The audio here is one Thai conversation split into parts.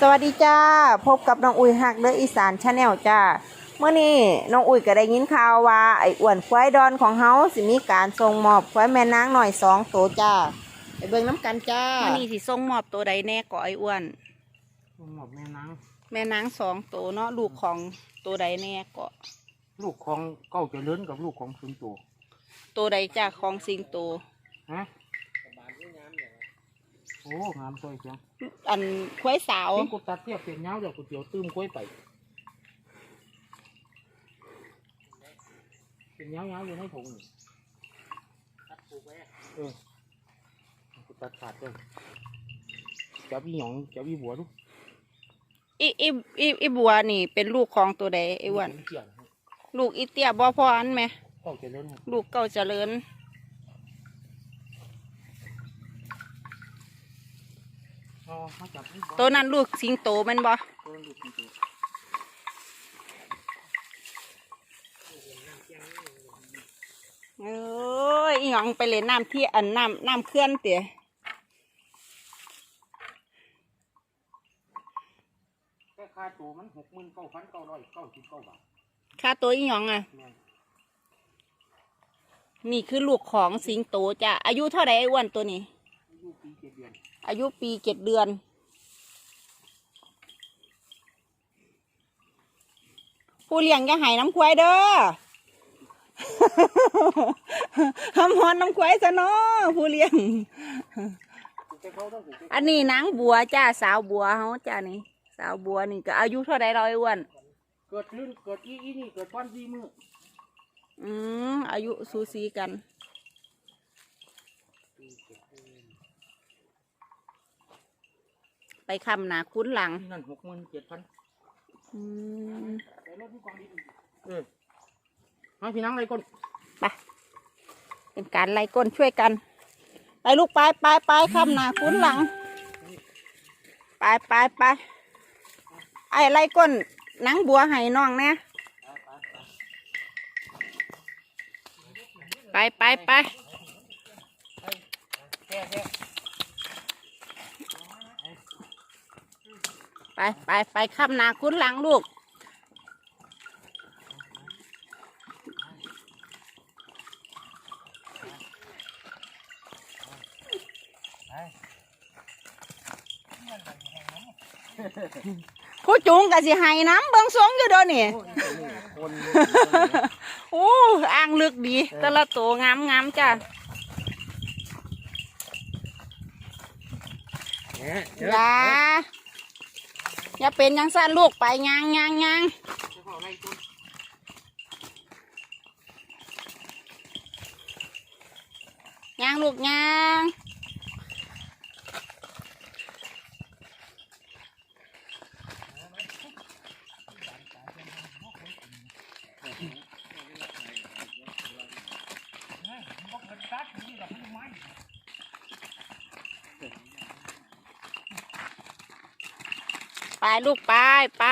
สวัสดีจ้า พบกับน้องอุ้ยหักเลืออีสานชาแนลจ้าเมื่อนี้น้องอุ้ยก็ได้ยินข่าวว่าไอ้อ้วนควายดอนของเฮาสิมีการส่งมอบควายแม่นางหน่อยสองตัวจ้าไปเบิ่งน้ำกันจ้ามื่อนี้สิส่งมอบตัวใดแน่ก่อไอ้อ้วนลูกหมอบแม่นางแม่นางสองตัวเนาะลูกของตัวใดแน่ก่อลูกของเก้าเจริญกับลูกของสุนโตตัวใดจากของสิงโตฮะ โอ้งามสวยจังอันควายสาวเอ้กูตัดเทียบเป็นเงาเดี๋ยวกูเจียวตื้มกล้วยไป เป็นเงาเงาอยู่ในถุงนี่เออกูตัดขาดเลยจับอีหยองจับอีบัวลูกอีอีอีอีบัวนี่ เป็นลูกของตัวใดไอ้อ้วนเกี่ยงลูกอีเตี้ยบ่พออันไหมเก้าเจริญครับลูกเก่าเจริญ อ๋อมาจับอีบัตัวนั้นลูกสิงโตแมันบ่ตัวลูกสุนโตเอ้ยอีหยังไปเล่นน้ำที่อันน้ำน้ำเคลื่อนเตี๋ยแค่ค่าตัวมันหกหมื่นเก้าพันเก้าร้อยเก้าสิบเก้าบาทค่าตัวอีหยังอะ แม่นนี่คือลูกของสิงโตจ้ะอายุเท่าไหร่ไอ้อ้วนตัวนี้อายุปีเจ็ดเดือน อายุปีเจ็ดเดือน ผู้เลี้ยงอย่าใหายน้ำควายเด้อทำฮอนน้ำควายซะเนาะผู้เลี้ยงกูแค่เขาต้องกูแค่อันนี้นางบัวจ้าสาวบัวเฮาจ้านี่ สาวบัวนี่ก็อายุเท่าไรเราไอ้อ้วนเกิดลื่นเกิดอีอีนี่เกิดก้อนซีมืออืมอายุสูสีกัน ไปคำหนาคุ้นหลัง นั่นหกหมื่นเจ็ดพันอืมแต่รถพี่กองดีเออมาพี่นังอะไรก่อนไปเป็นการไล่ก้นช่วยกัน ไปลูกไปไปไปคำหนาคุ้นหลัง ไปไปไปไอ้ไล่ก้นหนังบัวให้น้องแน่ไปไปไป แค่แค่ ไปไปไปคำหนาคุ้นหลังลูก ผู้จุงกะสิให้น้ำเบิงสงอยู่เด้อนี่ คนโอ้อ่างลึกดี แต่ละตัวงามงามๆจ้ะ เนี่ยอย่า อย่าเป็นยังสั้นลูกไปยางยางยางยางลูกยาง ลูกไปไป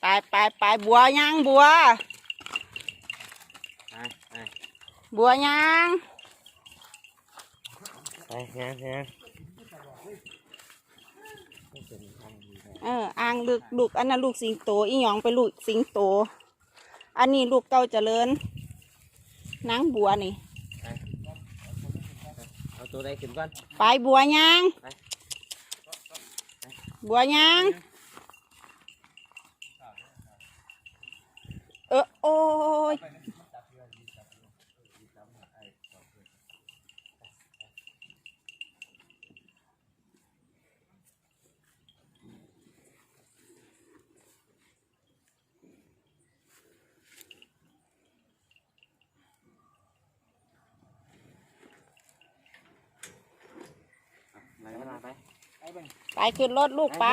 ไปไปไปบัวยางบัวบัวยางไปงางเอออ่างลูกลูกอันนั้นลูกสิงโตอีหยองเป็นลูกสิงโต อันนี้ลูกเต้าเจริญนางบัวนี่ ตัวใดขึ้นก่อนไปบัวยางไปบัวยางเออโอ้ย ไปขึ้นรถลูกไป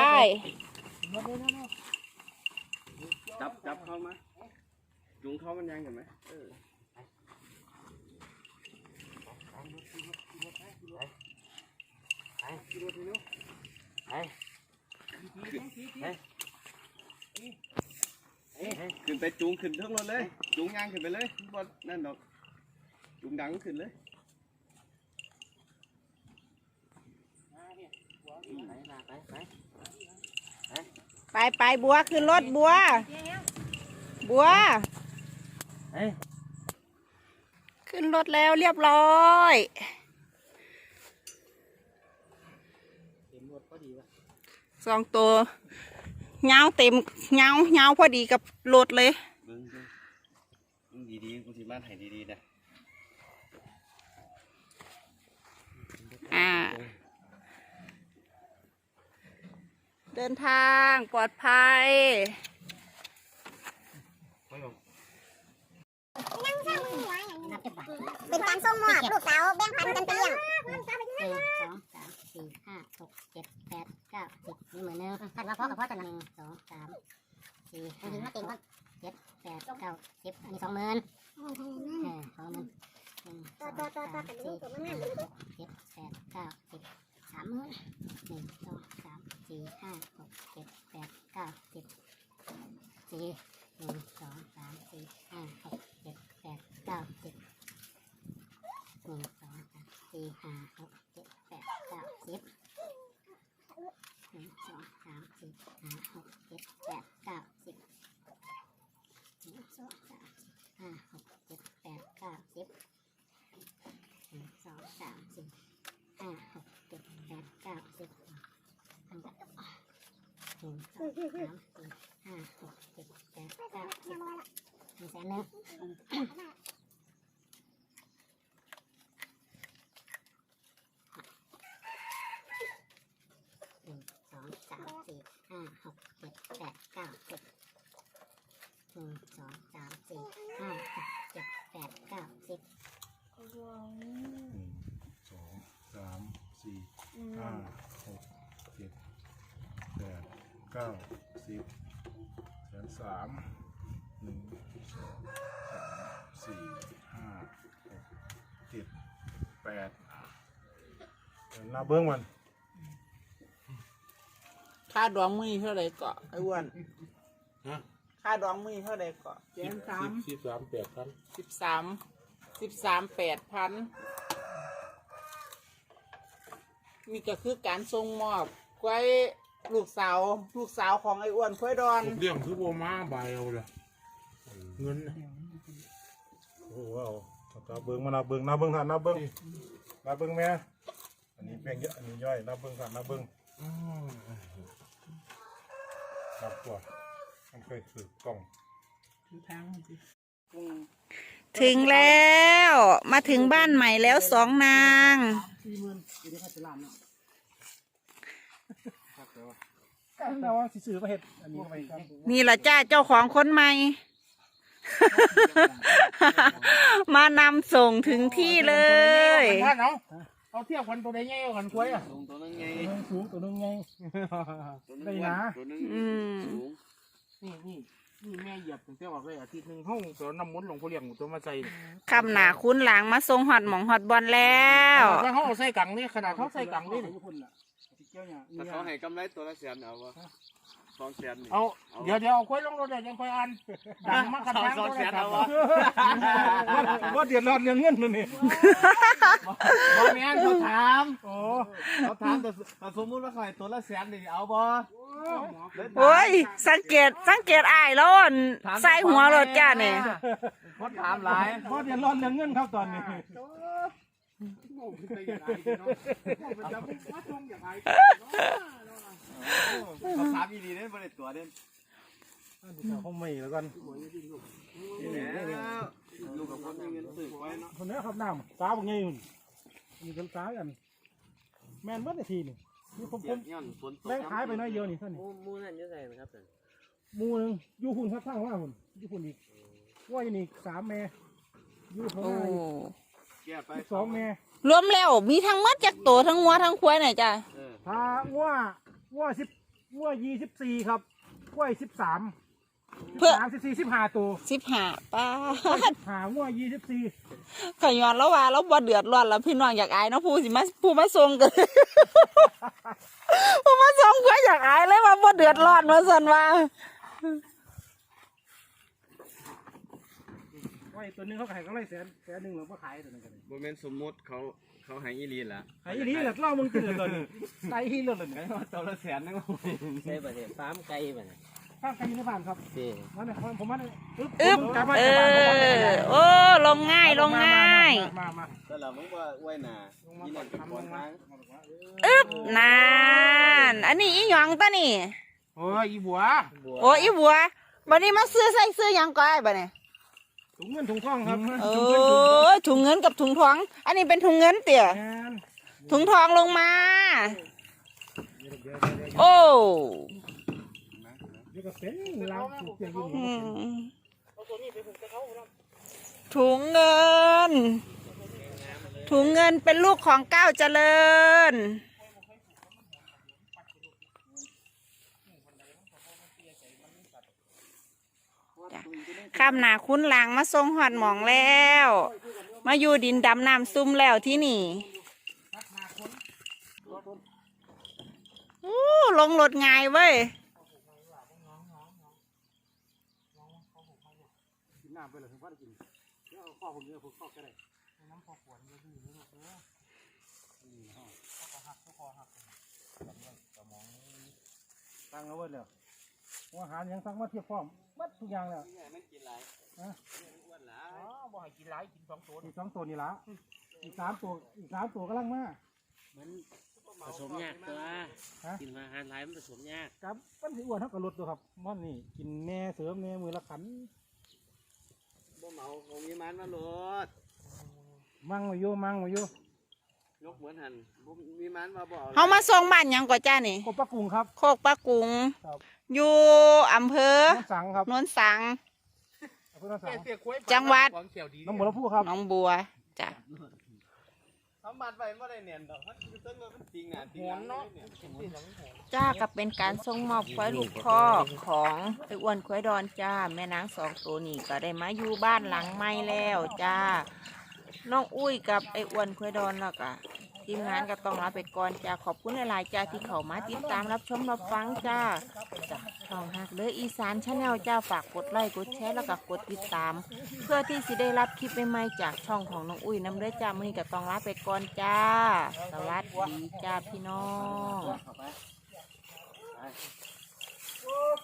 จับจับเข้ามาจุงเข้ามันยังเห็นไหมเออขึ้นไปจูงขึ้นทั้งรถเลยจูงยางขึ้นไปเลยบนนั่นดอกจูงดังขึ้นเลย ไปไปบัวขึ้นรถบัว บัวเอ้ยขึ้นรถแล้วเรียบร้อยเต็มรถพอดีวะสองตัวเงาเต็มเงาเงาพอดีกับรถเลยเบิ้งเบิ้งเบิ้งดีๆกูสิมาให้ดีๆนะอ่า เดินทางปลอดภัยเป็นการส่งมอบลูกสาวแบ่งพันกันไปเลี้ยงหนึ่งสองสามสี่ห้าหกเจ็ดแปดเก้าสิบนี่เหมือนเดิมท่านว่าพ่อกับพ่อจะหนึ่งสองสามสี่ห้าถึงมาเต็มก็เจ็ดแปดเก้าสิบอันนี้สองหมื่นสองหมื่นหนึ่งสองสามสี่ห้าหกเจ็ดแปดเก้าสิบสามหมื่นหนึ่งสอง สี่ห้าหกเจ็ดแปดเก้าสิบสี่หนึ่งสองสามสี่ห้าหกเจ็ดแปดเก้าสิบหนึ่งสองสามสี่ห้าหกเจ็ดแปดเก้าสิบหนึ่งสองสามสี่ห้าหกเจ็ดแปดเก้าสิบหนึ่งสองสามสี่ห้าหกเจ็ดแปดเก้าสิบหนึ่งสองสามสี่ห้าหกเจ็ดแปดเก้าสิบอันดับห นึ่งสองสามสี่ห้าหกเจ็ดแปดเก้าสิบหนึ่งแสนหนึ่งหนึ่งสองสามสี่ห้าหกเจ็ดแปดเก้าสิบหนึ่งสองสามสี่ห้าหกเจ็ดแปดเก้าสิบหนึ่งสองสามสี่ห้าหกเจ็ดแปด เก้าสิบแสนสามหนึ่งสองสามสี่ห้าหกเจ็ดแปดเดี๋ยวนับเบิ้งมันค่าดองมือเท่าไหร่เกาะไอ้อ้วนฮะค่าดองมือเท่าไหร่เกาะเจ็ดสามสิบสามแปดพันสิบสามสิบสามแปดพันนี่ก็คือการส่งมอบไว้ ลูกสาว ลูกสาวของไอ้อ้วนควายดอนผมเลี้ยงคือโบมาใบเอาเลยเงินน่ะโอ้โหเอานับเบิ้งมานับเบิ้งนับเบิ้งท่านนับเบิ้งนับเบิ้งแม่ อันนี้แบ่งเยอะ อันนี้ย่อยนับเบิ้งท่านนับเบิ้งนับตัวมันเคยถือกล่องถึงแล้ว มาถึงบ้านใหม่แล้วสองนางแต่ว่า สิซื้อมาเห็ดอันนี้ไปครับนี่แหละจ้าเจ้าของคนใหม่ มานำส่งถึงที่เลย ท่านเอาเอาเทียบกันตัวใดใหญ่กว่ากันควายอะสูงตัวนึงไงสูงตัวนึงไงตัวนึงได้อ้วนนะตัวนึงอืม สูงนี่นี่นี่แม่เหยียบถึงจะออกเลยอาทิตย์หนึ่งห้องตัวน้ำมันต์หลวงพ่อเลี้ยงตัวมาใส่คำหนาคุ้นหลังมาส่งหอดหมองหอดบอลแล้วถ้าเขาเอาใส่กังนี่ขนาดเขาใส่กังนี่ ถ้าเขาให้กำไรตัวละแสนเอาวะสองแสนนี่เอาเดี๋ยวเดี๋ยวเอาค่อยลงรถเดี๋ยวยังค่อยอ่านดังมากกระชังสองแสนเอาวะว่าเดือดร้อนเรื่องเงินเลยนี่บ่แม่นเขาถามโอ้เขาถามแต่แต่สมมุติว่าเขาให้ตัวละแสนนี่เอาบ่โอ้ยสังเกตสังเกตอายแล้วอั่นใส่หัวรถจ้าเนี่ยคนถามหลายว่าเดือดร้อนเรื่องเงินครับตอนนี้ เขาถามดีๆเด้บ่ได้ตัวเด้เขาไม่แล้วกันแล้วลูกกับคนมีเงินซื้อไว้เนาะคนนี้ครับน้ำสาวไงหุ่นมีกันสาวกัน แม่นเมื่อนาทีนี่นี่ผมผเสียมงย้อนฝนตกแบ่งขายไปน้อยเดียวนี่ท่านนี่มูนั่นอยู่ไสนะครับท่านหมูหนึ่งอยู่หุ่นครับทางว่าหุ่นอยู่หุ่นอีกว่าอยู่นี่สามแม่อยู่ข้างโอ้หน้าอีก แก้ไปสองแม่รวมแล้วมีทั้งมัดจากตัวทั้งงัวทั้งควายไหนจ้าเออพาว่าว่าสิบว่ายี่สิบสี่ครับกล้วยสิบสามเพื่อสามสิบสี่สิบห้าตัวสิบห้าป้าดหาว่ายี่สิบสี่ขย้อนแล้วว่าแล้วบ่เดือดร้อนแล้วพี่น้องอยากอายเนาะผู้สิมาผู้มาส่งกัน ผู้มาส่งเพื่ออยากอายเลยว่าบ่เดือดร้อนว่าสันว่า ว่าอีกตัวหนึงเขาขายกำไรแสนแสนหนึ่งเราก็ขายตัวนึงกันเลยบ่แม่นสมมุติเขาเขาหายอีหลีละไอ้นี่แหละเล่ามึงตื่นเลยไอ้ที่เรื่องเลยไงว่าตัวละแสนนึงใช่ป่ะเนี่ยฟาร์มไก่ป่ะเนี่ยข้ามกันอยู่ในบ้านครับสิมาเนี่ยผมมาเนี่ยอึ๊บเออโอ้ ลงง่าย ลงง่าย มามาแต่เรามึงว่าไว้หนายี่นั่นเป็นคนทางอึ๊บนาน อันนี้อีหยองตะนี่ โอ้ยอีบัวโอ้อีบัวบัดนี้มาซื้อใส่ซื้อหยังก็ไอ้บัดนี้ ถุงเงินถุงทองครับเออถุงเงินกับถุงทอง อันนี้เป็นถุงเงินเตี่ยงานถุงทองลงมา โอ้เดี๋ยวก็เป็นเราถูกเกี่ยวอยู่อืมถุงเงิน ถุงเงินเป็นลูกของก้าวเจริญ ข้ามนาคุ้นลังมาทรงหอดหมองแล้ว มาอยู่ดินดำน้ำซุ่มแล้วที่นี่อู้ลงรถง่ายเว้ยน้ำไปเลยถึงว่าได้กินเดี๋ยวข้อผมเยอะผมข้อก็ได้น้ำข้อขวดเยอะดีนี่ลูกเด้อนี่ฮะข้อหักข้อหักสมองตั้งเอาไว้แล้วอาหารยังสั่งมาเทียบพร้อม มัดทุกอย่างแล้วไม่กินไรฮะอ้วนหลาอ๋อบ่ให้กินหลายกินสองตัวอีกสองตัวนี่ละอีกสามตัวอีกสามตัวกำลังมามันผสมยากตัวฮะกินอาหารหลายมันผสมยากครับมันสิอ้วนเท่ากับรถตัวครับมันนี่กินแหน่เสริมแหน่มือละขันบ่เมาคงมีมันมาโหลดมั่งมาอยู่มั่งมาอยู่ยกเหมือนหันบ่มีมันมาบ่เขามาส่งบ้านหยังก่อจ้านี่กบปลากุ้งครับโคกปลากุงครับอยู่อำเภอน้อง สังครับโนนสัง อำเภอน้องสังเสียคุ้ยจังหวัด ของเขียวดีน้องบัวลำพูครับหน้องบัวจ้ะทำบัตรไปบ่ได้เนียนดอกมันคือต้นมันจริงน่ะจริงเนาะจ้าก็เป็นการส่งมอบควายลูกคอกของไอ้อ้วนควายดอนจ้า แม่นางสองตัวนี้ก็ได้มาอยู่บ้านหลังใหม่แล้วจ้า น้องอุ้ยกับไอ้อ้วนควายดอนแล้วก็ ทีมงานก็ต้องลาไปก่อนจ้าขอบคุณหลายๆจ้าที่เข้ามาติดตามรับชมรับฟังจ้าจ้าช่องหักเด้ออีสานชาแนลจ้าฝากกดไลค์กดแชร์แล้วก็กดติดตาม เพื่อที่สิได้รับคลิปใหม่ๆจากช่องของน้องอุ้ยน้ำเด้อจ้ามื้อนี้ก็ต้องลาไปก่อนจ้า สวัสดีจ้าพี่น้องเข้